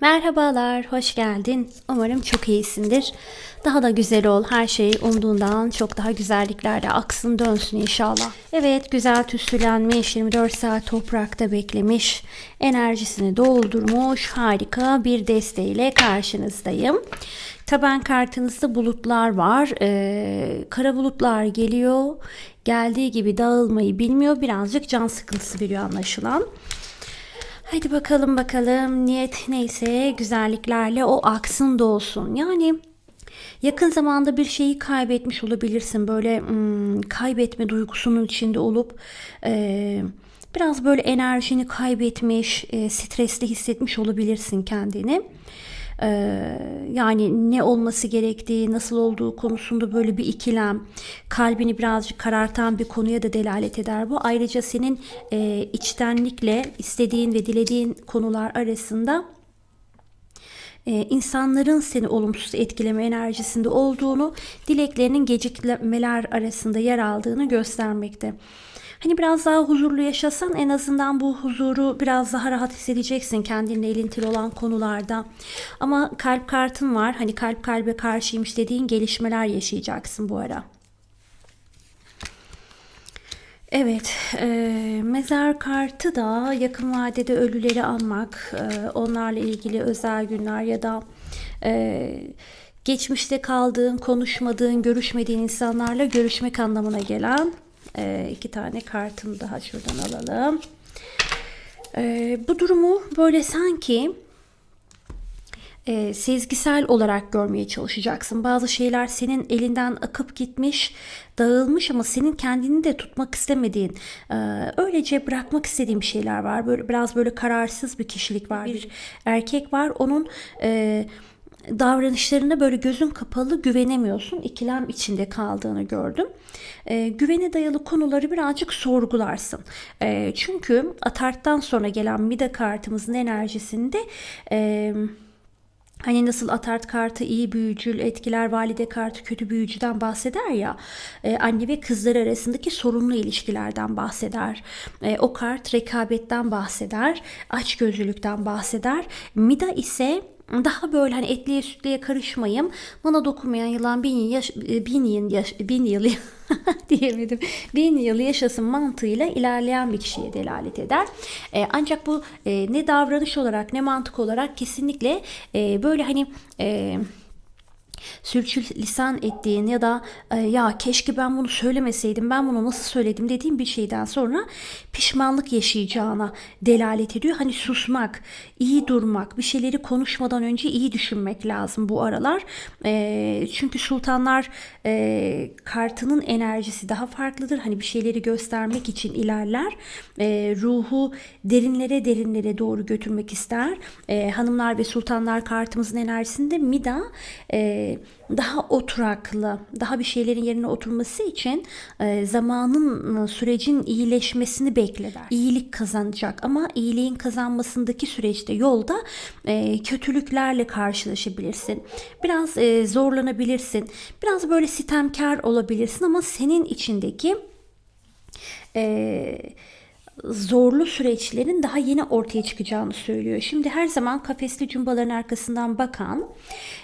Merhabalar, hoş geldin. Umarım çok iyisindir. Daha da güzel ol. Her şey umduğundan çok daha güzelliklerle aksın dönsün inşallah. Evet, güzel tüsülenmiş, 24 saat toprakta beklemiş, enerjisini doldurmuş, harika bir desteğiyle karşınızdayım. Taban kartınızda bulutlar var. Ee, kara bulutlar geliyor. Geldiği gibi dağılmayı bilmiyor. Birazcık can sıkıntısı veriyor anlaşılan. Hadi bakalım bakalım niyet neyse güzelliklerle o aksın da olsun. Yani yakın zamanda bir şeyi kaybetmiş olabilirsin. Böyle hmm, kaybetme duygusunun içinde olup e, biraz böyle enerjini kaybetmiş, e, stresli hissetmiş olabilirsin kendini. Ee, yani ne olması gerektiği, nasıl olduğu konusunda böyle bir ikilem, kalbini birazcık karartan bir konuya da delalet eder bu. Ayrıca senin e, içtenlikle istediğin ve dilediğin konular arasında e, insanların seni olumsuz etkileme enerjisinde olduğunu, dileklerinin gecikmeler arasında yer aldığını göstermekte. Hani biraz daha huzurlu yaşasan en azından bu huzuru biraz daha rahat hissedeceksin kendinle ilintili olan konularda. Ama kalp kartın var. Hani kalp kalbe karşıymış dediğin gelişmeler yaşayacaksın bu ara. Evet, e, mezar kartı da yakın vadede ölüleri anmak, e, onlarla ilgili özel günler ya da e, geçmişte kaldığın, konuşmadığın, görüşmediğin insanlarla görüşmek anlamına gelen e, iki tane kartım daha şuradan alalım. E, bu durumu böyle sanki e, sezgisel olarak görmeye çalışacaksın. Bazı şeyler senin elinden akıp gitmiş, dağılmış ama senin kendini de tutmak istemediğin, e, öylece bırakmak istediğin şeyler var. Böyle biraz böyle kararsız bir kişilik var. Bir erkek var. Onun e, davranışlarına böyle gözün kapalı güvenemiyorsun. İkilem içinde kaldığını gördüm. E, güvene dayalı konuları birazcık sorgularsın. E, çünkü atarttan sonra gelen Mida kartımızın enerjisinde... E, Hani nasıl atart kartı iyi büyücül etkiler, valide kartı kötü büyücüden bahseder ya, e, anne ve kızlar arasındaki sorunlu ilişkilerden bahseder. E, o kart rekabetten bahseder, açgözlülükten bahseder. Mida ise daha böyle hani etliye sütlüye karışmayayım. Bana dokunmayan yılan bin yıl, yaş, bin yıl, yaş, bin yıl diyemedim. Bin yıl yaşasın mantığıyla ilerleyen bir kişiye delalet eder. E, ancak bu e, ne davranış olarak ne mantık olarak kesinlikle e, böyle hani... E, sürçül lisan ettiğin ya da e, ya keşke ben bunu söylemeseydim ben bunu nasıl söyledim dediğin bir şeyden sonra pişmanlık yaşayacağına delalet ediyor. Hani susmak, iyi durmak, bir şeyleri konuşmadan önce iyi düşünmek lazım bu aralar. E, çünkü sultanlar e, kartının enerjisi daha farklıdır. Hani bir şeyleri göstermek için ilerler. Ruhu derinlere derinlere doğru götürmek ister. Hanımlar ve sultanlar kartımızın enerjisinde Mida e, daha oturaklı, daha bir şeylerin yerine oturması için e, zamanın, sürecin iyileşmesini bekler. İyilik kazanacak ama iyiliğin kazanmasındaki süreçte yolda e, kötülüklerle karşılaşabilirsin. Biraz e, zorlanabilirsin. Biraz böyle sitemkar olabilirsin ama senin içindeki eee zorlu süreçlerin daha yeni ortaya çıkacağını söylüyor. Şimdi her zaman kafesli cumbaların arkasından bakan,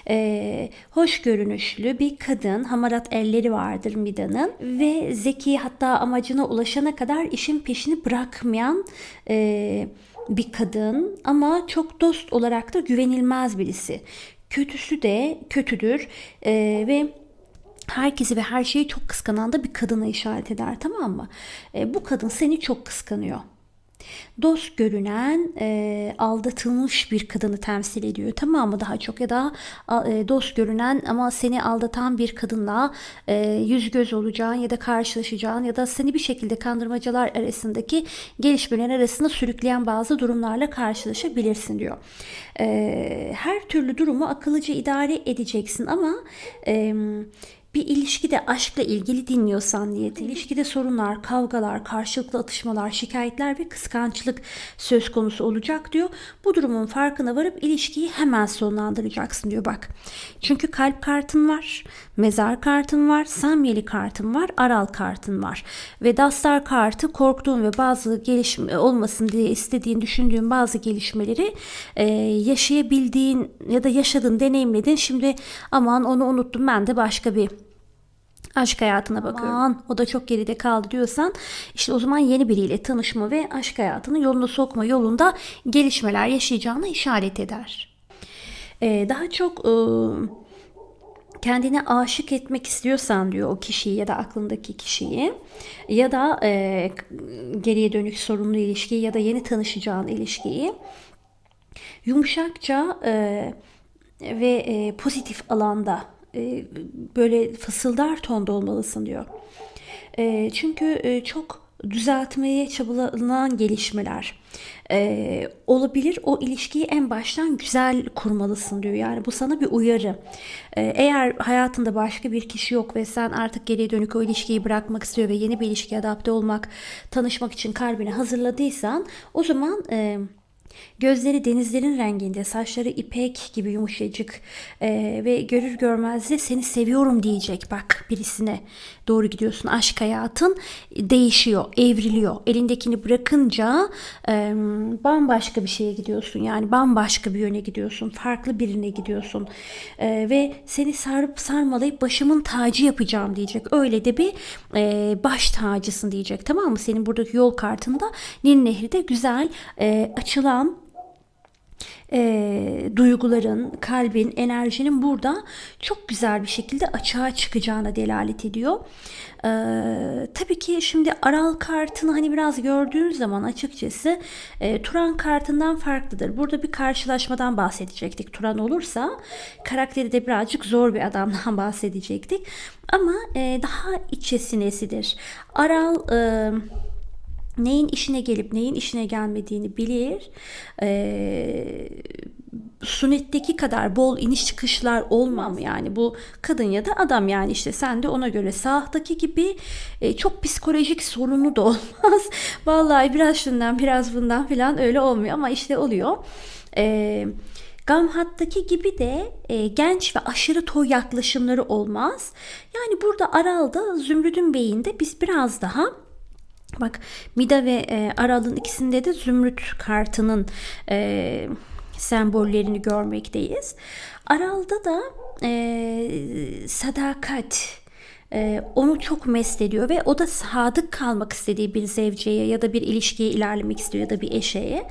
e, hoş görünüşlü bir kadın, hamarat elleri vardır Mida'nın ve zeki hatta amacına ulaşana kadar işin peşini bırakmayan e, bir kadın ama çok dost olarak da güvenilmez birisi. Kötüsü de kötüdür e, ve herkesi ve her şeyi çok kıskanan da bir kadına işaret eder tamam mı? E, bu kadın seni çok kıskanıyor. Dost görünen e, aldatılmış bir kadını temsil ediyor tamam mı daha çok ya da e, dost görünen ama seni aldatan bir kadınla e, yüz göz olacağın ya da karşılaşacağın ya da seni bir şekilde kandırmacalar arasındaki gelişmeler arasında sürükleyen bazı durumlarla karşılaşabilirsin diyor. E, her türlü durumu akıllıca idare edeceksin ama e, bir ilişkide aşkla ilgili dinliyorsan niyeti, ilişkide sorunlar, kavgalar, karşılıklı atışmalar, şikayetler ve kıskançlık söz konusu olacak diyor. Bu durumun farkına varıp ilişkiyi hemen sonlandıracaksın diyor bak. Çünkü kalp kartın var, mezar kartın var, samyeli kartın var, aral kartın var. Ve dastar kartı korktuğun ve bazı gelişme olmasın diye istediğin, düşündüğün bazı gelişmeleri e, yaşayabildiğin ya da yaşadın, deneyimledin. Şimdi aman onu unuttum ben de başka bir aşk hayatına bakıyorum. Aman, o da çok geride kaldı diyorsan işte o zaman yeni biriyle tanışma ve aşk hayatını yoluna sokma yolunda gelişmeler yaşayacağına işaret eder. Ee, daha çok e, kendine aşık etmek istiyorsan diyor o kişiyi ya da aklındaki kişiyi ya da e, geriye dönük sorunlu ilişkiyi ya da yeni tanışacağın ilişkiyi yumuşakça e, ve e, pozitif alanda e, böyle fısıldar tonda olmalısın diyor. E, çünkü e, çok düzeltmeye çabalanan gelişmeler olabilir. O ilişkiyi en baştan güzel kurmalısın diyor. Yani bu sana bir uyarı. Eğer hayatında başka bir kişi yok ve sen artık geriye dönük o ilişkiyi bırakmak istiyor ve yeni bir ilişkiye adapte olmak, tanışmak için kalbini hazırladıysan o zaman... Gözleri denizlerin renginde, saçları ipek gibi yumuşacık e, ve görür görmez de seni seviyorum diyecek bak birisine doğru gidiyorsun. Aşk hayatın değişiyor, evriliyor. Elindekini bırakınca e, bambaşka bir şeye gidiyorsun. Yani bambaşka bir yöne gidiyorsun. Farklı birine gidiyorsun. E, ve seni sarıp sarmalayıp başımın tacı yapacağım diyecek. Öyle de bir e, baş tacısın diyecek. Tamam mı? Senin buradaki yol kartında Nil Nehri de güzel e, açılan e, duyguların, kalbin, enerjinin burada çok güzel bir şekilde açığa çıkacağına delalet ediyor. E, tabii ki şimdi Aral kartını hani biraz gördüğün zaman açıkçası e, Turan kartından farklıdır. Burada bir karşılaşmadan bahsedecektik. Turan olursa karakteri de birazcık zor bir adamdan bahsedecektik. Ama e, daha içesinesidir. Aral... E, neyin işine gelip neyin işine gelmediğini bilir. Ee, sünnetteki kadar bol iniş çıkışlar olmam yani bu kadın ya da adam yani işte sen de ona göre sahtaki gibi e, çok psikolojik sorunu da olmaz. Vallahi biraz şundan biraz bundan falan öyle olmuyor ama işte oluyor. Eee Gamhat'taki gibi de e, genç ve aşırı toy yaklaşımları olmaz. Yani burada Aral'da Zümrüt'ün beyinde biz biraz daha Bak Mida ve e, Aral'ın ikisinde de zümrüt kartının e, sembollerini görmekteyiz. Aral'da da e, sadakat e, onu çok mest ediyor ve o da sadık kalmak istediği bir zevceye ya da bir ilişkiye ilerlemek istiyor ya da bir eşeğe.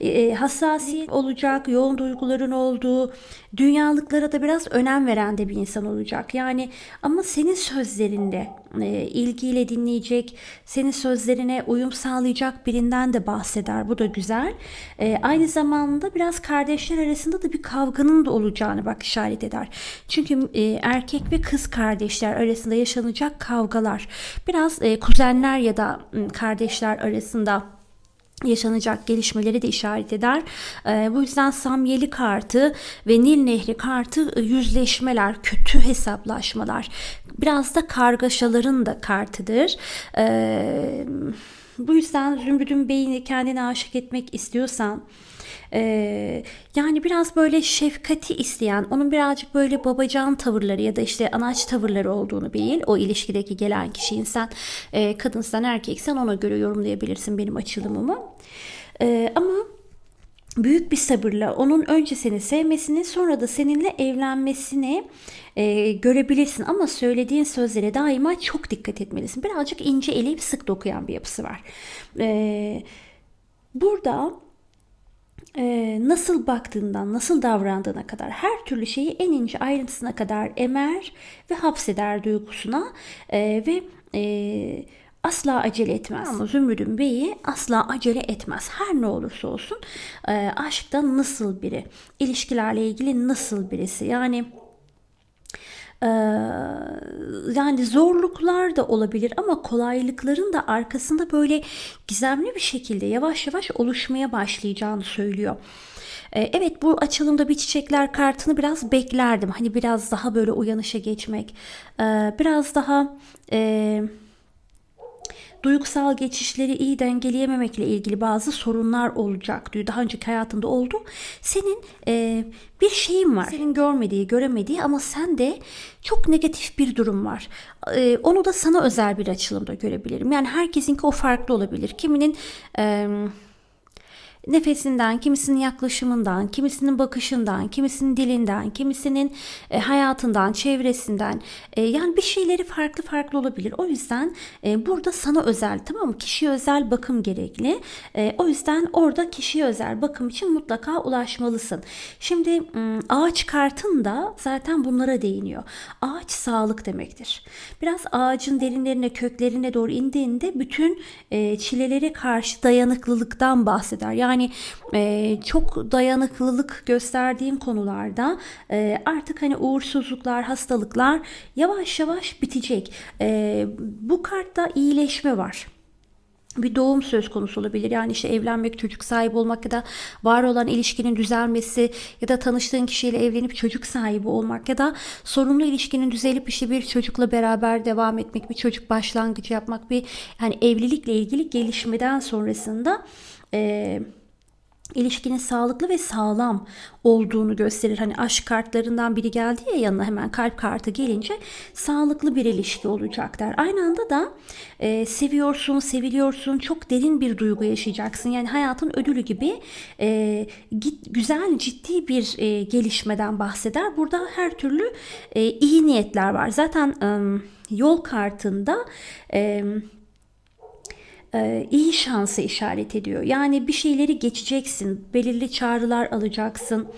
E, hassasiyet olacak, yoğun duyguların olduğu, dünyalıklara da biraz önem veren de bir insan olacak. Yani ama senin sözlerinde e, ilgiyle dinleyecek, senin sözlerine uyum sağlayacak birinden de bahseder. Bu da güzel. E, aynı zamanda biraz kardeşler arasında da bir kavganın da olacağını bak işaret eder. Çünkü e, erkek ve kız kardeşler arasında yaşanacak kavgalar biraz e, kuzenler ya da kardeşler arasında yaşanacak gelişmeleri de işaret eder. E, bu yüzden Samyeli kartı ve Nil Nehri kartı yüzleşmeler, kötü hesaplaşmalar, biraz da kargaşaların da kartıdır. E, bu yüzden Zümrüt'ün beyni kendine aşık etmek istiyorsan ee, yani biraz böyle şefkati isteyen, onun birazcık böyle babacan tavırları ya da işte anaç tavırları olduğunu bil. O ilişkideki gelen kişi insan, e, kadınsan erkeksen ona göre yorumlayabilirsin benim açılımımı. Ee, ama büyük bir sabırla onun önce seni sevmesini sonra da seninle evlenmesini e, görebilirsin ama söylediğin sözlere daima çok dikkat etmelisin. Birazcık ince eleyip sık dokuyan bir yapısı var. E, burada e, nasıl baktığından, nasıl davrandığına kadar her türlü şeyi en ince ayrıntısına kadar emer ve hapseder duygusuna e, ve e, asla acele etmez. Ama Zümrüt'ün beyi asla acele etmez. Her ne olursa olsun e, aşkta nasıl biri, ilişkilerle ilgili nasıl birisi yani ee, yani zorluklar da olabilir ama kolaylıkların da arkasında böyle gizemli bir şekilde yavaş yavaş oluşmaya başlayacağını söylüyor. E, evet bu açılımda bir çiçekler kartını biraz beklerdim. Hani biraz daha böyle uyanışa geçmek. E, biraz daha... E, duygusal geçişleri iyi dengeleyememekle ilgili bazı sorunlar olacak diyor. Daha önceki hayatında oldu. Senin e, bir şeyin var. Senin görmediği, göremediği ama sende çok negatif bir durum var. E, onu da sana özel bir açılımda görebilirim. Yani herkesinki o farklı olabilir. Kiminin... E, nefesinden, kimisinin yaklaşımından, kimisinin bakışından, kimisinin dilinden, kimisinin e, hayatından, çevresinden e, yani bir şeyleri farklı farklı olabilir. O yüzden e, burada sana özel tamam mı? Kişiye özel bakım gerekli. O yüzden orada kişiye özel bakım için mutlaka ulaşmalısın. Şimdi ağaç kartın da zaten bunlara değiniyor. Ağaç sağlık demektir. Biraz ağacın derinlerine, köklerine doğru indiğinde bütün çilelere karşı dayanıklılıktan bahseder. Yani yani e, çok dayanıklılık gösterdiğim konularda e, artık hani uğursuzluklar, hastalıklar yavaş yavaş bitecek. E, bu kartta iyileşme var bir doğum söz konusu olabilir. Yani işte evlenmek, çocuk sahibi olmak ya da var olan ilişkinin düzelmesi ya da tanıştığın kişiyle evlenip çocuk sahibi olmak ya da sorunlu ilişkinin düzelip işte bir çocukla beraber devam etmek, bir çocuk başlangıcı yapmak, bir yani evlilikle ilgili gelişmeden sonrasında eee ilişkinin sağlıklı ve sağlam olduğunu gösterir. Hani aşk kartlarından biri geldi ya yanına hemen kalp kartı gelince sağlıklı bir ilişki olacak der. Aynı anda da e, seviyorsun, seviliyorsun, çok derin bir duygu yaşayacaksın. Yani hayatın ödülü gibi e, git, güzel, ciddi bir e, gelişmeden bahseder. Burada her türlü e, iyi niyetler var. Zaten e, yol kartında... E, iyi şansı işaret ediyor. Yani bir şeyleri geçeceksin, belirli çağrılar alacaksın,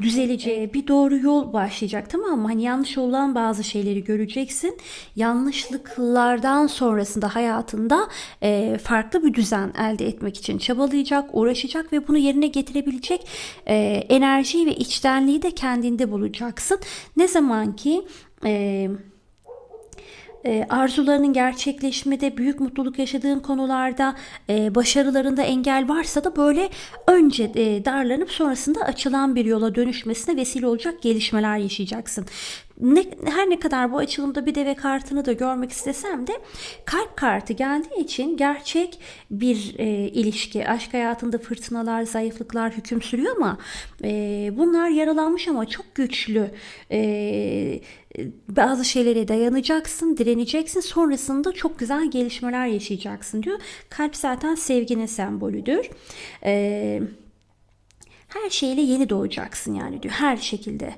düzeleceği bir doğru yol başlayacak tamam mı? Hani yanlış olan bazı şeyleri göreceksin. Yanlışlıklardan sonrasında hayatında e, farklı bir düzen elde etmek için çabalayacak, uğraşacak ve bunu yerine getirebilecek e, enerjiyi ve içtenliği de kendinde bulacaksın. Ne zaman ki... E, e, arzularının gerçekleşmede büyük mutluluk yaşadığın konularda e, başarılarında engel varsa da böyle önce e, darlanıp sonrasında açılan bir yola dönüşmesine vesile olacak gelişmeler yaşayacaksın ne, her ne kadar bu açılımda bir deve kartını da görmek istesem de kalp kartı geldiği için gerçek bir e, ilişki, aşk hayatında fırtınalar, zayıflıklar hüküm sürüyor ama e, bunlar yaralanmış ama çok güçlü e, bazı şeylere dayanacaksın, direneceksin. Sonrasında çok güzel gelişmeler yaşayacaksın diyor. Kalp zaten sevginin sembolüdür. Eee her şeyle yeni doğacaksın yani diyor her şekilde.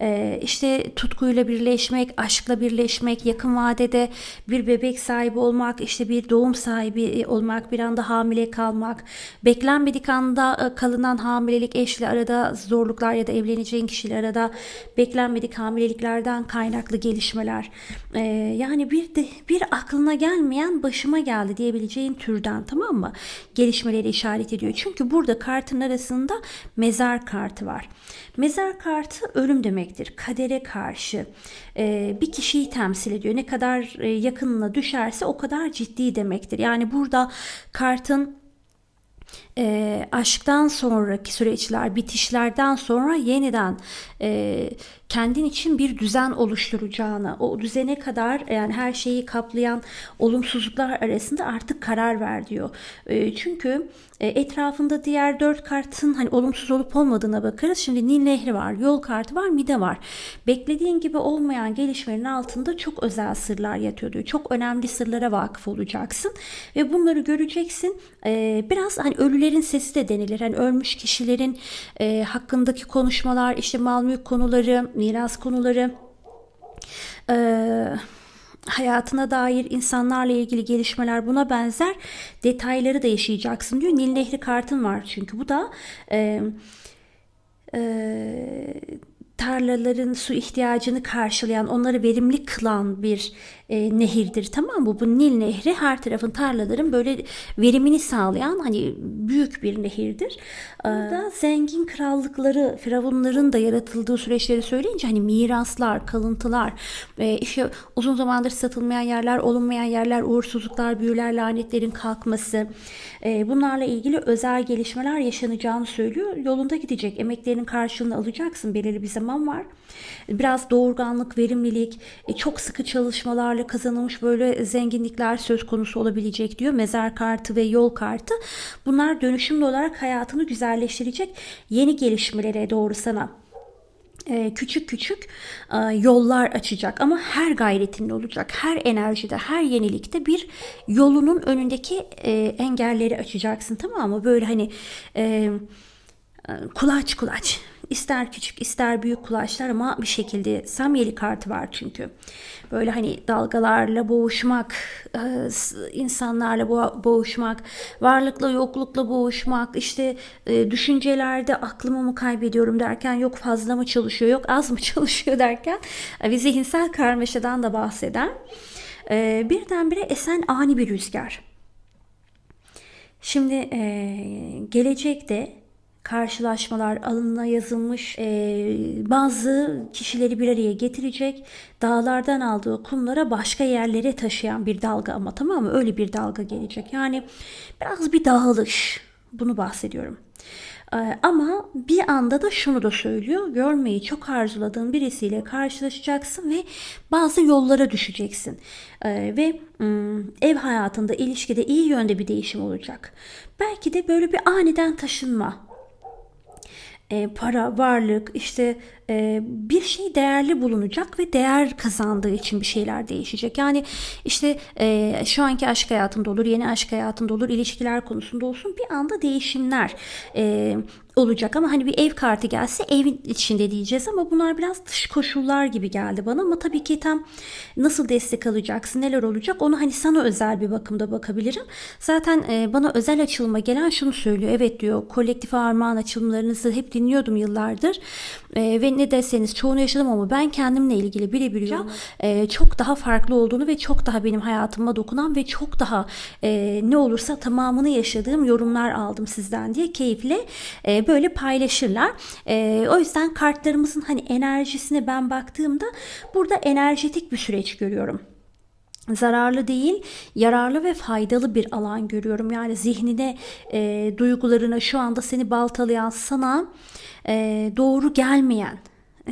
Ee, işte tutkuyla birleşmek, aşkla birleşmek, yakın vadede bir bebek sahibi olmak, işte bir doğum sahibi olmak, bir anda hamile kalmak, beklenmedik anda e, kalınan hamilelik eşle arada zorluklar ya da evleneceğin kişiyle arada beklenmedik hamileliklerden kaynaklı gelişmeler. Ee, yani bir de bir aklına gelmeyen başıma geldi diyebileceğin türden tamam mı? Gelişmeleri işaret ediyor. Çünkü burada kartın arasında mezar kartı var. Mezar kartı ölüm demektir. Kadere karşı e, bir kişiyi temsil ediyor. Ne kadar e, yakınına düşerse o kadar ciddi demektir. Yani burada kartın e, aşktan sonraki süreçler, bitişlerden sonra yeniden e, kendin için bir düzen oluşturacağını, o düzene kadar yani her şeyi kaplayan olumsuzluklar arasında artık karar ver diyor. E, çünkü e, etrafında diğer dört kartın hani olumsuz olup olmadığına bakarız. Şimdi Nil Nehri var, yol kartı var, mide var. Beklediğin gibi olmayan gelişmenin altında çok özel sırlar yatıyor diyor. Çok önemli sırlara vakıf olacaksın ve bunları göreceksin. E, biraz hani ölülerin sesi de denilir. Hani ölmüş kişilerin e, hakkındaki konuşmalar, işte mal mülk konuları, miras konuları, eee hayatına dair insanlarla ilgili gelişmeler buna benzer detayları da yaşayacaksın diyor. Nil Nehri kartın var çünkü bu da e, e, tarlaların su ihtiyacını karşılayan, onları verimli kılan bir e, nehirdir tamam mı? Bu Nil Nehri her tarafın tarlaların böyle verimini sağlayan hani büyük bir nehirdir. Burada zengin krallıkları, firavunların da yaratıldığı süreçleri söyleyince hani miraslar, kalıntılar, e, işte uzun zamandır satılmayan yerler, olunmayan yerler, uğursuzluklar, büyüler, lanetlerin kalkması, e, bunlarla ilgili özel gelişmeler yaşanacağını söylüyor. Yolunda gidecek, emeklerinin karşılığını alacaksın, belirli bir zaman var. Biraz doğurganlık, verimlilik, e, çok sıkı çalışmalarla kazanılmış böyle zenginlikler söz konusu olabilecek diyor. Mezar kartı ve yol kartı. Bunlar dönüşümlü olarak hayatını güzelleştirecek yeni gelişmelere doğru sana e, küçük küçük e, yollar açacak ama her gayretinde olacak. Her enerjide, her yenilikte bir yolunun önündeki e, engelleri açacaksın tamam mı? Böyle hani kulaç kulaç ister küçük ister büyük kulaçlar ama bir şekilde samyeli kartı var çünkü. Böyle hani dalgalarla boğuşmak, e, insanlarla bo- boğuşmak, varlıkla yoklukla boğuşmak, işte e, düşüncelerde aklımı mı kaybediyorum derken yok fazla mı çalışıyor, yok az mı çalışıyor derken e, bir zihinsel karmaşadan da bahseder. Birdenbire esen ani bir rüzgar. Şimdi e, gelecekte karşılaşmalar alnına yazılmış e, bazı kişileri bir araya getirecek dağlardan aldığı kumlara başka yerlere taşıyan bir dalga ama tamam mı öyle bir dalga gelecek yani biraz bir dağılış bunu bahsediyorum. Ee, Ama bir anda da şunu da söylüyor. Görmeyi çok arzuladığın birisiyle karşılaşacaksın ve bazı yollara düşeceksin. Ee, Ve ev hayatında, ilişkide iyi yönde bir değişim olacak. Belki de böyle bir aniden taşınma e, para, varlık, işte bir şey değerli bulunacak ve değer kazandığı için bir şeyler değişecek. Yani işte e, şu anki aşk hayatında olur, yeni aşk hayatında olur, ilişkiler konusunda olsun bir anda değişimler e, olacak. Ama hani bir ev kartı gelse evin içinde diyeceğiz ama bunlar biraz dış koşullar gibi geldi bana. Ama tabii ki tam nasıl destek alacaksın, neler olacak onu hani sana özel bir bakımda bakabilirim. Zaten e, bana özel açılıma gelen şunu söylüyor. Evet diyor kolektif armağan açılımlarınızı hep dinliyordum yıllardır. E, ve ne deseniz çoğunu yaşadım ama ben kendimle ilgili birebir e, çok daha farklı olduğunu ve çok daha benim hayatıma dokunan ve çok daha e, ne olursa tamamını yaşadığım yorumlar aldım sizden diye keyifle e, böyle paylaşırlar. E, o yüzden kartlarımızın hani enerjisine ben baktığımda burada enerjetik bir süreç görüyorum zararlı değil, yararlı ve faydalı bir alan görüyorum. Yani zihnine, e, duygularına, şu anda seni baltalayan, sana e, doğru gelmeyen,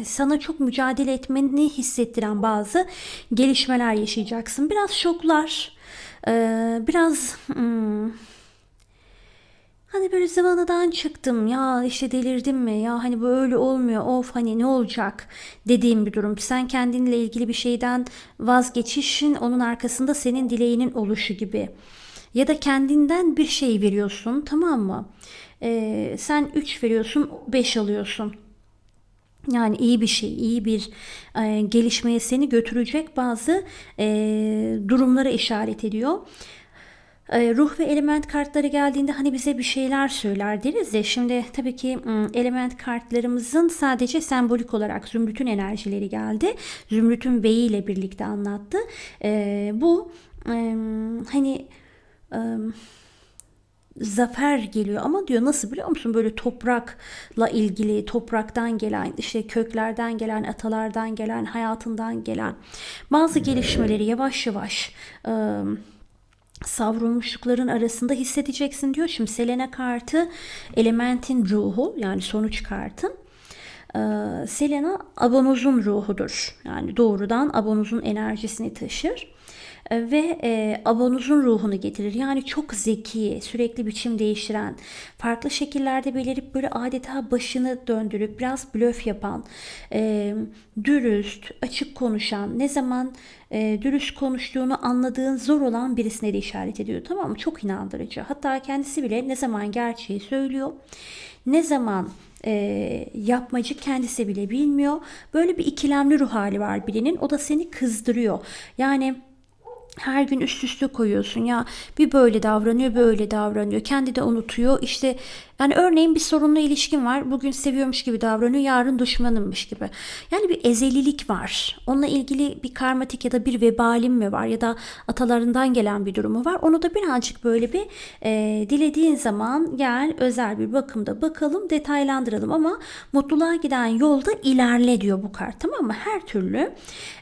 sana çok mücadele etmeni hissettiren bazı gelişmeler yaşayacaksın. Biraz şoklar, e, biraz hmm, Hani böyle zıvanadan çıktım ya işte delirdim mi ya hani böyle olmuyor of hani ne olacak dediğim bir durum. Sen kendinle ilgili bir şeyden vazgeçişin onun arkasında senin dileğinin oluşu gibi. Ya da kendinden bir şey veriyorsun tamam mı? Ee, sen 3 veriyorsun 5 alıyorsun. Yani iyi bir şey, iyi bir e, gelişmeye seni götürecek bazı e, durumlara işaret ediyor. E, ruh ve element kartları geldiğinde hani bize bir şeyler söyler deriz ya. Şimdi tabii ki element kartlarımızın sadece sembolik olarak zümrütün enerjileri geldi. Zümrütün beyi ile birlikte anlattı. E, bu e, hani e, zafer geliyor ama diyor nasıl biliyor musun böyle toprakla ilgili topraktan gelen işte köklerden gelen atalardan gelen hayatından gelen bazı gelişmeleri yavaş yavaş e, savrulmuşlukların arasında hissedeceksin diyor. Şimdi Selena kartı elementin ruhu yani sonuç kartın. Ee, Selena abonozun ruhudur. Yani doğrudan abonozun enerjisini taşır. Ve e, abonozun ruhunu getirir. Yani çok zeki, sürekli biçim değiştiren, farklı şekillerde belirip böyle adeta başını döndürüp biraz blöf yapan, e, dürüst, açık konuşan, ne zaman e, dürüst konuştuğunu anladığın zor olan birisine de işaret ediyor. Tamam mı? Çok inandırıcı. Hatta kendisi bile ne zaman gerçeği söylüyor, ne zaman e, yapmacı kendisi bile bilmiyor. Böyle bir ikilemli ruh hali var birinin. O da seni kızdırıyor. Yani her gün üst üste koyuyorsun ya bir böyle davranıyor böyle davranıyor kendi de unutuyor işte Yani örneğin bir sorunlu ilişkin var. Bugün seviyormuş gibi davranıyor, yarın düşmanımmış gibi. Yani bir ezelilik var. Onunla ilgili bir karmatik ya da bir vebalim mi var ya da atalarından gelen bir durumu var. Onu da birazcık böyle bir e, dilediğin zaman gel özel bir bakımda bakalım, detaylandıralım ama mutluluğa giden yolda ilerle diyor bu kart tamam mı? Her türlü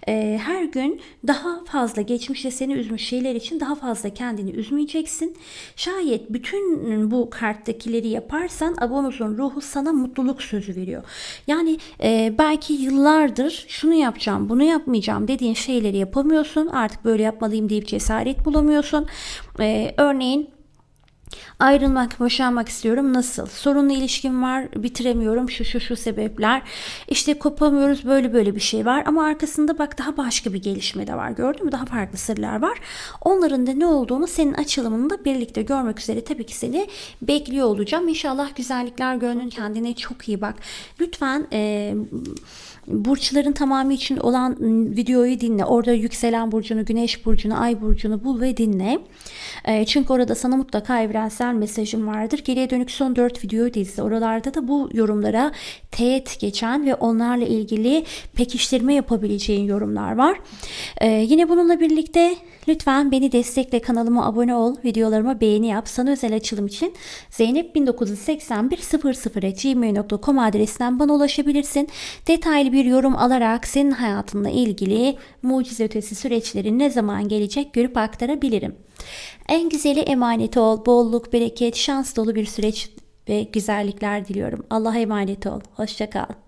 e, her gün daha fazla geçmişte seni üzmüş şeyler için daha fazla kendini üzmeyeceksin. Şayet bütün bu karttakileri yaparsan abonuzun ruhu sana mutluluk sözü veriyor. Yani e, belki yıllardır şunu yapacağım bunu yapmayacağım dediğin şeyleri yapamıyorsun. Artık böyle yapmalıyım deyip cesaret bulamıyorsun. E, örneğin Ayrılmak, boşanmak istiyorum. Nasıl? Sorunlu ilişkim var, bitiremiyorum. Şu şu şu sebepler. İşte kopamıyoruz. Böyle böyle bir şey var. Ama arkasında bak daha başka bir gelişme de var. Gördün mü? Daha farklı sırlar var. Onların da ne olduğunu senin açılımında birlikte görmek üzere tabii ki seni bekliyor olacağım. İnşallah güzellikler gönlün kendine çok iyi bak. Lütfen e, burçların tamamı için olan videoyu dinle. Orada yükselen burcunu, güneş burcunu, ay burcunu bul ve dinle. E, çünkü orada sana mutlaka evrensel mesajım vardır. Geriye dönük son 4 videoyu da izle. Oralarda da bu yorumlara teğet geçen ve onlarla ilgili pekiştirme yapabileceğin yorumlar var. E, yine bununla birlikte lütfen beni destekle kanalıma abone ol. Videolarıma beğeni yap. Sana özel açılım için Zeynep 198100gmail.com adresinden bana ulaşabilirsin. Detaylı bir yorum alarak senin hayatınla ilgili mucize ötesi süreçlerin ne zaman gelecek görüp aktarabilirim. En güzeli emanet ol, bolluk, bereket, şans dolu bir süreç ve güzellikler diliyorum. Allah'a emanet ol. Hoşça kal.